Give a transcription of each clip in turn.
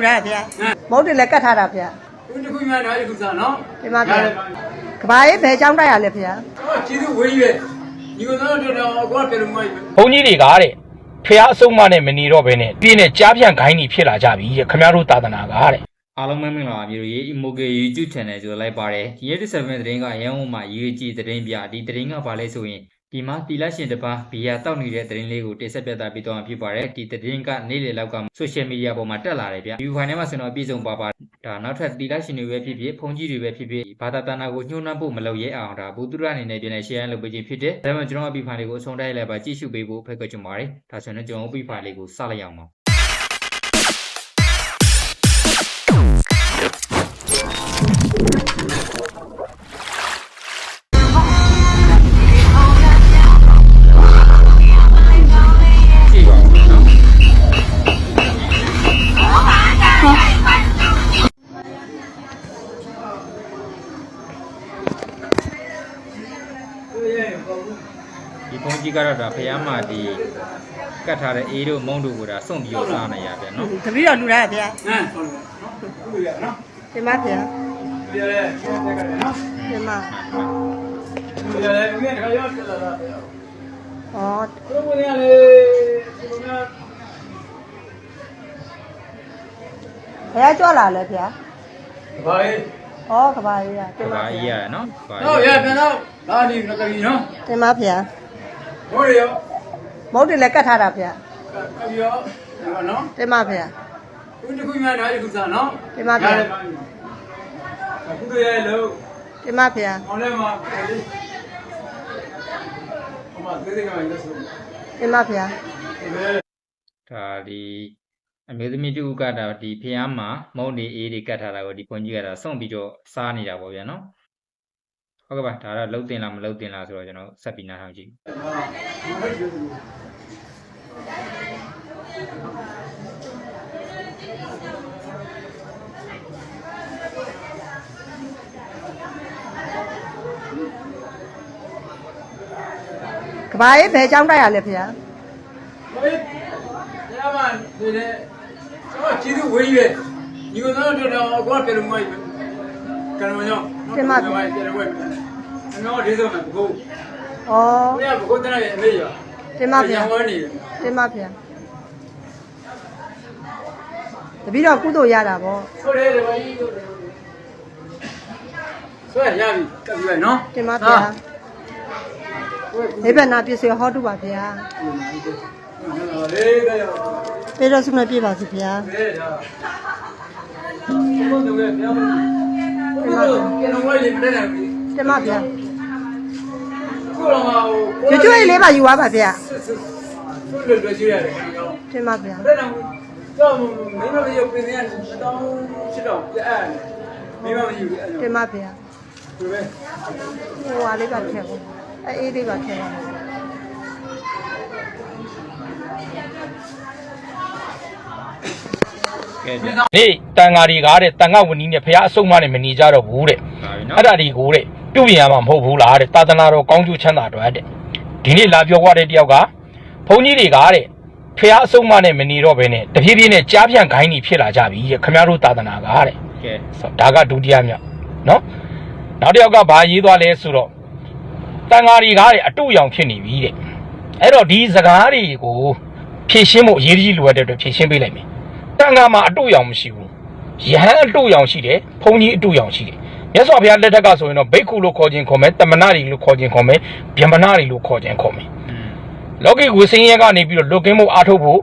လူတာဗျာမုတ်တယ်လည်းကတ်ထားတာဗျာခုတစ်ခုများတော့ဒီခုစားနော်ဒီမှာဗျာကဘာရေးဘယ်ကြောင်းတိုက်ရလဲဗျာတော့ကျေးဇူးဝေးကြီးပဲဒီကတော့တော့တော့ကိုယ်ကပြေလို့မရဘူးဘုန်းကြီးတွေကတဲ့ဖះအဆုံးမနဲ့မနေတော့ဘဲနဲ့ပြင်းနဲ့ကြားပြန့်ခိုင်းနေဖြစ်လာကြပြီတဲ့ခမရတို့သာသနာကတဲ့အားလုံးပဲမင်္ဂလာပါမျိုးရေး Imoge YouTube Channel ဆိုလိုက်ပါတယ်ဒီရက်7သတင်းကရန်ကုန်မှာရေးကြည့်သတင်းပြဒီသတင်းကဘာလဲဆိုရင် ဒီမှာတီလက်ရှင်တစ်ပါးဘီယာတောက်နေတဲ့သတင်းလေးကိုတင်ဆက်ပြသပေးသွားမှာဖြစ်ပါတယ်ဒီသတင်းကနေ့လေလောက်က social media ပေါ်မှာတက်လာတယ်ဗျ view file ထဲမှာဆိုတော့အပြည့်စုံပါပါဒါနောက်ထပ်တီလက်ရှင်တွေပဲဖြစ်ဖြစ်ဖုန်ကြီးတွေပဲဖြစ်ဖြစ်ဘာသာတနာကိုညှိုးနှံဖို့မလုပ်ရဲအောင်ဒါဘူသူရအနေနဲ့ပြန်လဲ share လုပ်ပေးခြင်းဖြစ်တယ်ဒါပေမဲ့ကျွန်တော်အပြ file လေးကိုအဆုံးတိုက်လိုက်ပါကြည့်ရှုပေးဖို့ဖိတ်ခေါ်ချင်ပါတယ်ဒါဆိုရင်ကျွန်တော်အပြ file လေးကိုစလိုက်အောင်ပါ ကြီးကတော့ဒါဖះမဒီကတ်ထားတဲ့အေးတို့မုံတို့ကိုဒါစွန့်ပြီးတော့စားနေရပြန်နော်တပည့်တော်လူတာဗျာဟမ်ဟုတ်တယ်နော်ခုရနော်ဒီမှာဗျာဒီရဲတက်ကတယ်နော်ဒီမှာဒီရဲငါတခါရောက်လာတာဩဘုရားလေဒီလိုများဘယ်ကြွလာလဲဗျာဘာလဲဩကဘာရေးတာဒီဒီမှာပါအေးရနော်ပါတော့ရပြန်တော့လာနေငါကလေးနော်ဒီမှာဗျာ ဟိုရရောမုတ်တယ်လည်းကတ်ထားတာဗျာကပ်ရောနော်ဒီမှာဗျာခုတစ်ခုများတော့ဒီခုစားနော်ဒီမှာဗျာခုတို့ရဲလို့ဒီမှာဗျာအောင်လဲမှာလေးဟိုမှာသေးသေးကလည်းဆိုဒီမှာဗျာဒီပဲဒါဒီအမျိုးသမီးတူကဒါဒီဖះမမုံဒီအေးတွေကတ်ထားတာကိုဒီဖုန်းကြီးကဒါစွန့်ပြီးတော့စားနေတာပေါ့ဗျာနော် ဟုတ်ကဲ့ပါဒါတော့လှုပ်တင်လားမလှုပ်တင်လားဆိုတော့ကျွန်တော်ဆက်ပြီးနားထောင်ကြည့်ကဘာရေးဘယ်ကြောင်းတိုက်ရလဲဗျာဟေးရမဒီလေတော့ကျေးဇူးဝေးကြီးပဲဒီကတော့တော့တော့ကိုယ်ကပြေလို့မရဘူးကံမရော ပြေလို့ဝဲနော်ဒီဆိုမှာဘုဩဘုရားဘုရားရဲ့အမေရဒီမှာဗျာဝဲနေတယ်ဒီမှာဗျာတပည့်တော်ကုသိုလ်ရတာဗောဆိုရဲတယ်ဘာကြီးဆိုရရပြီကပ်ပြီနော်ဒီမှာဗျာဒီဘက်နာပြည့်စုံဟောတုပါဗျာလေးကရောပြေတော်စုနဲ့ပြည့်ပါစီဗျာဘယ်ဒါဘုရား ရဲ့ဘုရားဘုရားကံဝဲလေးမတဲ့တယ်ဒီမှာဗျာခုတော့ဟိုကျွတ်ကျွတ်လေးပါယူပါပါဗျာဆွလွယ်လွယ်ရှိရတယ်ခင်ဗျာဒီမှာဗျာအဲ့တော့တော့မင်းမလေးပြင်နေတောင်းချစ်တော့ပြအဲ့မင်းမမယူအဲ့ဒီမှာဗျာဒီပဲဟိုဟာလေးပါထည့်ဖို့အေးလေးပါထည့်ပါမယ်ကဲဗျာ နေတန်ဃာတွေကတဲ့တန်ဃာဝဏီနဲ့ဖះအဆုံးမနဲ့မနေကြတော့ဘူးတဲ့ပါပြီနော်အဲ့ဒါတွေကိုတဲ့ပြုပြင်ရမှာမဟုတ်ဘူးလားတဲ့သာသနာတော်ကောင်းကျိုးချမ်းသာအတွက်တဲ့ဒီနေ့လာပြောသွားတဲ့တယောက်ကဘုန်းကြီးတွေကတဲ့ဖះအဆုံးမနဲ့မနေတော့ဘဲနဲ့တဖြည်းဖြည်းနဲ့ကြားပြန့်ခိုင်းနေဖြစ်လာကြပြီတဲ့ခမရတို့သာသနာကတဲ့ကဲဆိုဒါကဒုတိယမြောက်နော်နောက်တစ်ယောက်ကဘာရေးသွားလဲဆိုတော့တန်ဃာတွေကတဲ့အတုရောင်ဖြစ်နေပြီတဲ့အဲ့တော့ဒီစကားတွေကိုဖြည့်ရှင်းဖို့အရေးကြီးလိုအပ်တဲ့အတွက်ဖြည့်ရှင်းပေးလိုက်မယ်တ န်ဃာမှာအတုရောင်မရှိဘူးယဟန်အတုရောင်ရှိတယ်ဘုန်းကြီးအတုရောင်ရှိတယ်မြတ်စွာဘုရားလက်ထက်ကဆိုရင်တော့ဘိက္ခုလို့ခေါ်ခြင်းခေါ်မယ်တမနာတွေလို့ခေါ်ခြင်းခေါ်မယ်ဗျမနာတွေလို့ခေါ်ခြင်းခေါ်မယ်อืมလောကီကိုစင်းရဲကနေပြီးတော့လွတ်ကင်းမှုအားထုတ်ဖို့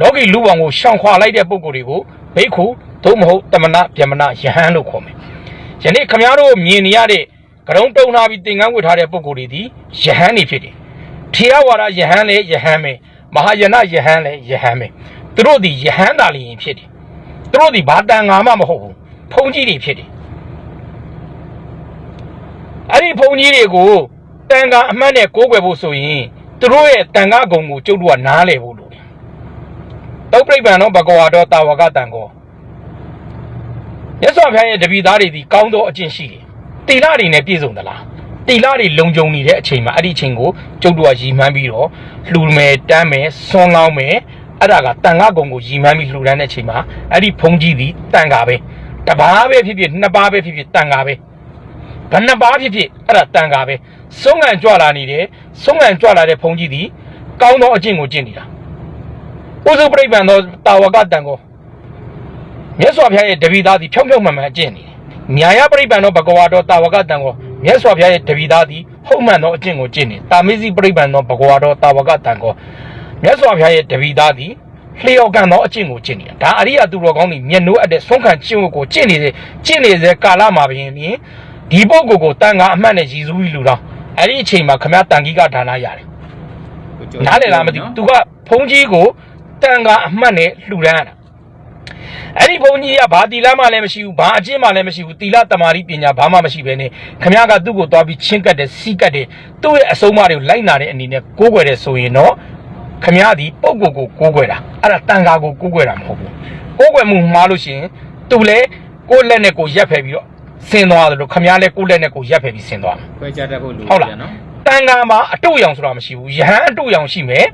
လောကီလူပောင်ကိုရှောင်ခွာလိုက်တဲ့ပုံကိုယ်တွေကိုဘိက္ခုသို့မဟုတ်တမနာဗျမနာယဟန်လို့ခေါ်မယ်။ယနေ့ခမည်းတော်မြင်နေရတဲ့ကရုံတုံထားပြီးသင်္ကန်းဝတ်ထားတဲ့ပုံကိုယ်တွေဒီယဟန်နေဖြစ်တယ်။ထေရဝါဒယဟန်လည်းယဟန်ပဲမဟာယနယဟန်လည်းယဟန်ပဲ သူတို့ဒီယဟန်သာလျင်ဖြစ်တယ်။သူတို့ဒီဘာတန်ငါမှမဟုတ်ဘူး။ဖုံးကြီးတွေဖြစ်တယ်။အဲ့ဒီဖုံးကြီးတွေကိုတန်ခါအမှတ်နဲ့ကိုးကွယ်ဖို့ဆိုရင်သူတို့ရဲ့တန်ခါကုံကိုကျုပ်တို့ကနားလည်ဖို့လိုတယ်။တုတ်ပြိပံတော့ဘဂဝါတော်တာဝကတန်ကောမြတ်စွာဘုရားရဲ့တပည့်သားတွေဒီကောင်းသောအကျင့်ရှိတယ်။တိလတွေနဲ့ပြည့်စုံသလား။တိလတွေလုံခြုံနေတဲ့အချိန်မှာအဲ့ဒီအချိန်ကိုကျုပ်တို့ကရည်မှန်းပြီးတော့လှူမယ်တမ်းမယ်ဆွမ်းလောင်းမယ် အဲ့ဒါကတန်ခါကုံကိုရီမှန်းပြီးလှူဒန်းတဲ့အချိန်မှာအဲ့ဒီဘုံကြီးသည်တန်ခါပဲတပါးပဲဖြစ်ဖြစ်နှစ်ပါးပဲဖြစ်ဖြစ်တန်ခါပဲဘယ်နှစ်ပါးဖြစ်ဖြစ်အဲ့ဒါတန်ခါပဲဆုံးငံကြွလာနေတယ်ဆုံးငံကြွလာတဲ့ဘုံကြီးသည်ကောင်းသောအကျင့်ကိုကျင့်နေတာဥစုပြိပံသောတာဝကတန်ကိုမြတ်စွာဘုရားရဲ့တပည့်သားသည်ဖြောင်းဖြောင်းမှန်မှန်အကျင့်နေတယ်ညာယပြိပံသောဘဂဝါတော်တာဝကတန်ကိုမြတ်စွာဘုရားရဲ့တပည့်သားသည်ဟုတ်မှန်သောအကျင့်ကိုကျင့်နေတာမေစီပြိပံသောဘဂဝါတော်တာဝကတန်ကို မြတ်စွာဘုရားရဲ့တပည့်သားသည်လျှော်ကန်သောအကျင့်ကိုကျင့်နေတာဒါအရိယာသူတော်ကောင်းတွေမျက်နှိုးအပ်တဲ့ဆုံးခံကျင့်ဝတ်ကိုကျင့်နေတဲ့ကျင့်နေတဲ့ကာလမှာပြင်ပြင်ဒီပုဂ္ဂိုလ်ကိုတန်ခါအမှတ်နဲ့ရည်စူးပြီးလူတော်အဲ့ဒီအချိန်မှာခမရတန်ကြီးကဒါနရတယ်နားလည်လားမသိဘူးသူကဘုန်းကြီးကိုတန်ခါအမှတ်နဲ့လှူဒန်းရတာအဲ့ဒီဘုန်းကြီးကဘာတီလာမှလည်းမရှိဘူးဘာအကျင့်မှလည်းမရှိဘူးတီလာတမာရီပညာဘာမှမရှိဘဲနဲ့ခမရကသူ့ကိုသွားပြီးချင်းကတ်တယ်စီးကတ်တယ်သူ့ရဲ့အဆုံးအမတွေကိုလိုက်နာတဲ့အနေနဲ့ကိုးကွယ်တဲ့ဆိုရင်တော့ ခမရသည်ပုံကိုယ်ကိုကိုးကွယ်တာအဲ့ဒါတန်ခါကိုကိုးကွယ်တာမဟုတ်ဘူးကိုးကွယ်မှုမှားလို့ရှိရင်သူလည်းကိုယ့်လက်နဲ့ကိုယ်ရက်ဖယ်ပြီးတော့ဆင်းသွားတယ်လို့ခမရလည်းကိုယ့်လက်နဲ့ကိုယ်ရက်ဖယ်ပြီးဆင်းသွားမှာခွဲခြားတတ်ဖို့လိုဟုတ်လားတယ်နော်တန်ခါမှာအတုရောင်ဆိုတာမရှိဘူးယဟန်အတုရောင်ရှိမယ်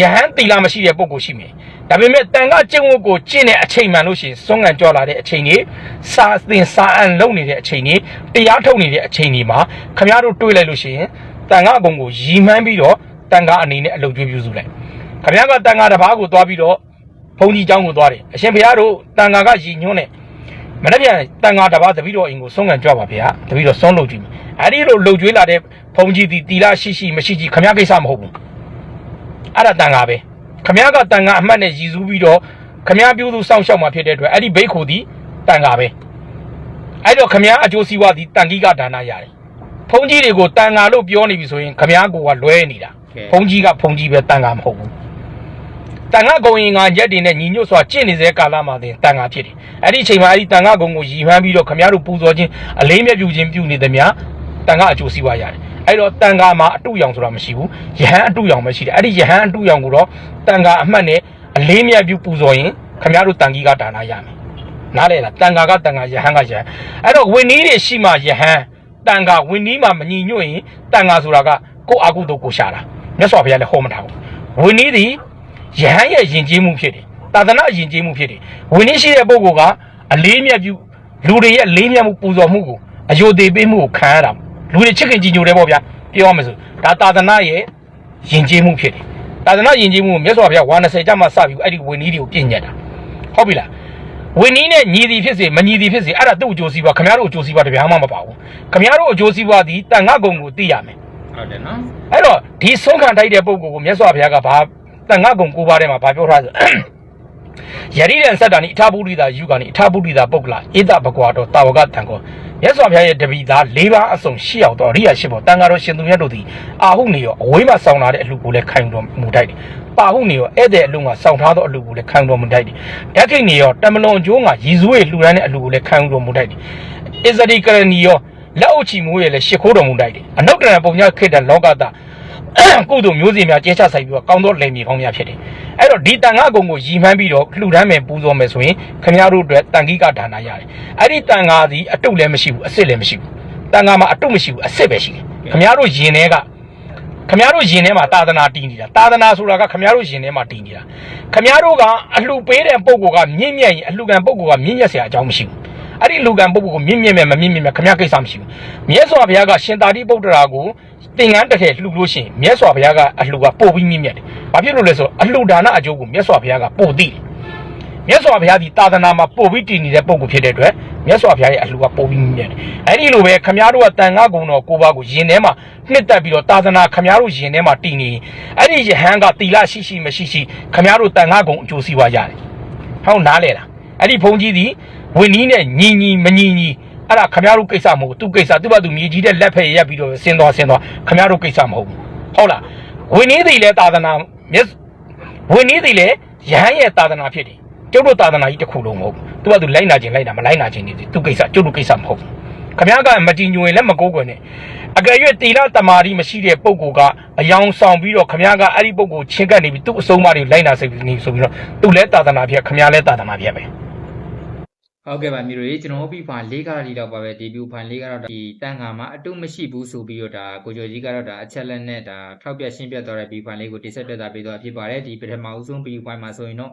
ယဟန်တီလာမရှိတဲ့ပုံကိုရှိမယ်ဒါပေမဲ့တန်ခါကျင့်ဝတ်ကိုကျင့်တဲ့အချိန်မှန်လို့ရှိရင်စွန့်ငံကြောလာတဲ့အချိန်ကြီးစာသင်စာအန်လုပ်နေတဲ့အချိန်ကြီးတရားထုတ်နေတဲ့အချိန်ကြီးမှာခမရတို့တွေးလိုက်လို့ရှိရင်တန်ခါအကုန်ကိုရီမှန်းပြီးတော့ တန်ခါအနေနဲ့အလုပ်ကျွေးပြုစုလိုက် ခမရကတန်ဃာတစ်ပါးကိုသွားပြီးတော့ဘုန်းကြီးเจ้าကိုသွားတယ်အရှင်ဘုရားတို့တန်ဃာကရည်ညွှန်းတယ်မနေ့ပြန်တန်ဃာတစ်ပါးတပည့်တော်အိမ်ကိုဆုံးခံကြွပါဗျာတပည့်တော်ဆုံးလုပ်ကြည့်မယ်အဲ့ဒီလိုလှုပ်ကြွေးလာတဲ့ဘုန်းကြီးဒီတီလာရှိရှိမရှိရှိခမရကိစ္စမဟုတ်ဘူးအဲ့ဒါတန်ဃာပဲခမရကတန်ဃာအမှတ်နဲ့ရည်စူးပြီးတော့ခမရပြုသူစောင့်ရှောက်มาဖြစ်တဲ့အတွက်အဲ့ဒီဘိတ်ခုဒီတန်ဃာပဲအဲ့တော့ခမရအကျိုးစီးပွားဒီတန်ကြီးကဒါနရတယ်ဘုန်းကြီးတွေကိုတန်ဃာလို့ပြောနေပြီဆိုရင်ခမရကိုကလွဲနေတာ ဘုန်းကြီးကဘုန်းကြီးပဲတန်ခါမဟုတ်ဘူးတန်ခါကုံရင်ကရက်တင်နဲ့ညီညွတ်စွာကျင့်နေစေကာလမှာတင်တန်ခါဖြစ်တယ်အဲ့ဒီအချိန်မှာအဲ့ဒီတန်ခါကုံကိုရည်မှန်းပြီးတော့ခမရတို့ပူဇော်ခြင်းအလေးမြတ်ပြုခြင်းပြုနေသည်များတန်ခါအကျိုးစီးပွားရတယ်အဲ့တော့တန်ခါမှာအတုရောင်ဆိုတာမရှိဘူးယဟန်အတုရောင်ပဲရှိတယ်အဲ့ဒီယဟန်အတုရောင်ကိုတော့တန်ခါအမှတ်နဲ့အလေးမြတ်ပြုပူဇော်ရင်ခမရတို့တန်ကြီးကဒါနရမယ်နားလေလားတန်ခါကတန်ခါယဟန်ကယဟန်အဲ့တော့ဝင်းနီးတွေရှိမှယဟန်တန်ခါဝင်းနီးမှာမညီညွတ်ရင်တန်ခါဆိုတာကကိုယ့်အာကုသို့ကိုရှာတာ မြတ်စွာဘုရားလည်းဟောမထားဘူးဝိနည်းသည်ယဟန်ရဲ့ယဉ်ကျေးမှုဖြစ်တယ်သာသနာယဉ်ကျေးမှုဖြစ်တယ်ဝိနည်းရှိတဲ့ပုဂ္ဂိုလ်ကအလေးမြတ်ပြုလူတွေရဲ့လေးမြတ်မှုပူဇော်မှုကိုအယုသေးပေးမှုကိုခံရတာလူတွေချစ်ခင်ကြည်ညိုတယ်ပေါ့ဗျာပြောရမယ်ဆိုဒါသာသနာရဲ့ယဉ်ကျေးမှုဖြစ်တယ်သာသနာယဉ်ကျေးမှုကိုမြတ်စွာဘုရားဝါ20ကျမှစပြီးအဲ့ဒီဝိနည်းတွေကိုပြည့်ညတ်တာဟုတ်ပြီလားဝိနည်းနဲ့ညီသည်ဖြစ်စေမညီသည်ဖြစ်စေအဲ့ဒါသူ့အကျိုးစီးပွားခင်ဗျားတို့အကျိုးစီးပွားတပြားမှမပါဘူးခင်ဗျားတို့အကျိုးစီးပွားသည်တန်ငါကုံကိုသိရမယ် ဟုတ်တယ်နော်အဲ့တော့ဒီဆုံးခံတိုက်တဲ့ပုံကိုမြတ်စွာဘုရားကဘာတန်ငါကုံကိုပါထဲမှာဘာပြောထားဆိုယရိရန်ဆက်တာနိအထာပုရိတာယူကနိအထာပုရိတာပုဂ္ဂလာဧတဘကွာတော်တာဝကတံကောမြတ်စွာဘုရားရဲ့တပည့်သား၄ပါးအစုံရှိအောင်တော်အရိယာရှိဖို့တန်ဃာတော်ရှင်သူမြတ်တို့သည်အာဟုနေရောအဝေးမှာဆောင်းလာတဲ့အလှကိုလည်းခံယူတော်မူတိုက်တယ်ပါဟုနေရောဧည့်သည်အလှကဆောင်းထားသောအလှကိုလည်းခံယူတော်မူတိုက်တယ်ဓက္ခိနေရောတမလွန်ကျိုးကရည်စွေးလှူဒန်းတဲ့အလှကိုလည်းခံယူတော်မူတိုက်တယ်ဣဇရိကရဏီရော လက်အုပ်ချီမိုးရလည်းရှစ်ခိုးတော်မူတိုက်တယ်အနုတ္တရပုံများခေတ္တလောကသားကုသိုလ်မျိုးစင်များကျဲချဆိုင်ပြီးတော့ကောင်းသောလယ်မြေကောင်းများဖြစ်တယ်။အဲ့တော့ဒီတန်ခါကုံကိုရည်မှန်းပြီးတော့လှူဒန်းမယ်ပူဇော်မယ်ဆိုရင်ခမရတို့အတွက်တန်ခိကဒါနာရတယ်။အဲ့ဒီတန်ခါစီအတုလည်းမရှိဘူးအစစ်လည်းမရှိဘူး။တန်ခါမှာအတုမရှိဘူးအစစ်ပဲရှိတယ်။ခမရတို့ယင်ထဲကခမရတို့ယင်ထဲမှာသာသနာတည်နေတာသာသနာဆိုတာကခမရတို့ယင်ထဲမှာတည်နေတာခမရတို့ကအလှူပေးတဲ့ပုံကောကမြင့်မြတ်ရင်အလှူခံပုံကောကမြင့်မြတ်စရာအကြောင်းမရှိဘူး အဲ့ဒီလူကံပုဂ္ဂိုလ်ကိုမြင့်မြတ်မြတ်မမြင့်မြတ်မြတ်ခမရကိစ္စမရှိဘူး။မြတ်စွာဘုရားကရှင်သာတိပုတ္တရာကိုသင်္ကန်းတစ်ထည်လှူလို့ရှိရင်မြတ်စွာဘုရားကအလှူကပို့ပြီးမြင့်မြတ်တယ်။ဘာဖြစ်လို့လဲဆိုတော့အလှူဒါနအကျိုးကိုမြတ်စွာဘုရားကပို့သိတယ်။မြတ်စွာဘုရားဒီသာသနာမှာပို့ပြီးတည်နေတဲ့ပုဂ္ဂိုလ်ဖြစ်တဲ့အတွက်မြတ်စွာဘုရားရဲ့အလှူကပို့ပြီးမြင့်မြတ်တယ်။အဲ့ဒီလိုပဲခမရတို့ကတန်ခါကုံတော်ကိုပါကိုယင်ထဲမှာနှစ်သက်ပြီးတော့သာသနာခမရတို့ယင်ထဲမှာတည်နေရင်အဲ့ဒီယဟန်ကတီလာရှိရှိမရှိရှိခမရတို့တန်ခါကုံအကျိုးစီးပွားရတယ်။ဟောင်းနားလေလား။အဲ့ဒီဘုန်းကြီးဒီ ဝင်းနီးနဲ့ညီညီမညီညီအဲ့ဒါခမရတို့ကိစ္စမဟုတ်ဘူးသူကိစ္စသူ့ဘာသူမြေကြီးတဲ့လက်ဖက်ရက်ပြီးတော့ဆင်းသွားဆင်းသွားခမရတို့ကိစ္စမဟုတ်ဘူးဟုတ်လားဝင်းနီးသိလဲသာသနာမြတ်ဝင်းနီးသိလဲရဟန်းရဲ့သာသနာဖြစ်တယ်ကျုပ်တို့သာသနာကြီးတစ်ခုလုံးမဟုတ်ဘူးသူ့ဘာသူလိုက်နာခြင်းလိုက်နာမလိုက်နာခြင်းနေသူကိစ္စကျုပ်တို့ကိစ္စမဟုတ်ဘူးခမရကမတင်ညွင်လည်းမကိုးကွယ်နဲ့အကယ်၍တီလာတမာရီမရှိတဲ့ပုံကိုကအယောင်ဆောင်ပြီးတော့ခမရကအဲ့ဒီပုံကိုချင်းကပ်နေပြီးသူ့အစုံမတွေလိုက်နာစိတ်နေဆိုပြီးတော့သူလည်းသာသနာဖြစ်ခမရလည်းသာသနာဖြစ်ပဲ ဟုတ်ကဲ့ပါမျိုးတွေကျွန်တော်ပြီးဖာလေးကားဒီတော့ပါပဲဒီဗျူဖိုင်လေးကတော့ဒီတန်ခါမှာအတုမရှိဘူးဆိုပြီးတော့ဒါကိုကျော်ကြီးကတော့ဒါအချက်လက်နဲ့ဒါထောက်ပြရှင်းပြသွားတဲ့ဗျူဖိုင်လေးကိုတိဆက်ပြသပေးသွားဖြစ်ပါတယ်ဒီပထမအဦးဆုံးဗျူဖိုင်မှာဆိုရင်တော့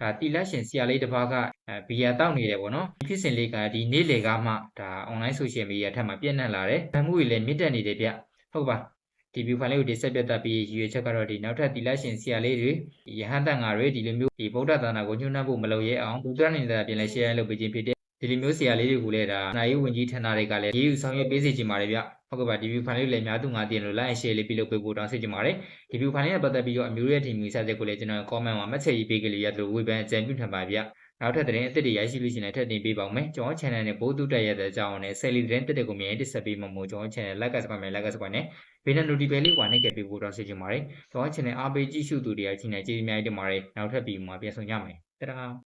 ဒါတီလက်ရှင်ဆရာလေးတစ်ပါးကအဲဘီယာတောက်နေတယ်ပေါ့နော်ဒီဖြစ်စဉ်လေးကဒီနေ့လေကားမှဒါ online social media ထက်မှာပြည့်နှံ့လာတယ်ဗန်မှုတွေလည်းမြင့်တက်နေတယ်ဗျဟုတ်ပါ ဒီဗျူဖိုင်လေးကိုတိဆက်ပြသပြီးရည်ရွယ်ချက်ကတော့ဒီနောက်ထပ်တီလက်ရှင်ဆရာလေးတွေဒီယဟန်တန်ဃာတွေဒီလိုမျိုးဒီဗုဒ္ဓသာနာကိုညှို့နှံ့ဖို့မလုပ်ရဲအောင်ဒုတိယနေတဲ့ပြင်လဲ share လုပ်ပေးခြင်းဖြစ်တယ်ဒီလိုမျိုးဆရာလေးတွေကိုလည်းဒါနိုင်ရေးဝင်ကြီးဌာနတွေကလည်းရေးယူဆောင်ရွက်ပေးစီချင်ပါတယ်ဗျဟုတ်ကဲ့ပါဒီဗီဖိုင်လေးလည်းအများသူငါတည်လို့ like share လေးပြုလုပ်ပေးဖို့တောင်းဆိုချင်ပါတယ်ဒီဗီဖိုင်လေးနဲ့ပတ်သက်ပြီးတော့အမျိုးရဲ့ team ကြီးဆက်ချက်ကိုလည်းကျွန်တော် comment မှာမှတ်ချက်ရေးပေးကြလို့ရတယ်လို့ဝေဖန်အကြံပြုထံပါဗျ နောက်ထပ်သတင်းအသစ်တွေရရှိလို့ရှိရင်လည်းထပ်တင်ပေးပါဦးမယ်ကျွန်တော် channel နဲ့ပို့တူတက်ရတဲ့အကြောင်းနဲ့ selling သတင်းတက်တဲ့ကိုမြင်တက်ဆက်ပေးမှာမို့ကျွန်တော် channel like ကစပါမယ် like ကစပါနဲ့ဘေးနဲ့ notification လေးဝါနေခဲ့ပေးဖို့တောင်းဆိုချင်ပါတယ်ကျွန်တော် channel အားပေးကြည့်ရှုသူတွေကချင်းနေကြည့်အများကြီးတင်ပါတယ်နောက်ထပ်ပြီးမှပြန်ဆောင်ကြမယ်တဒါ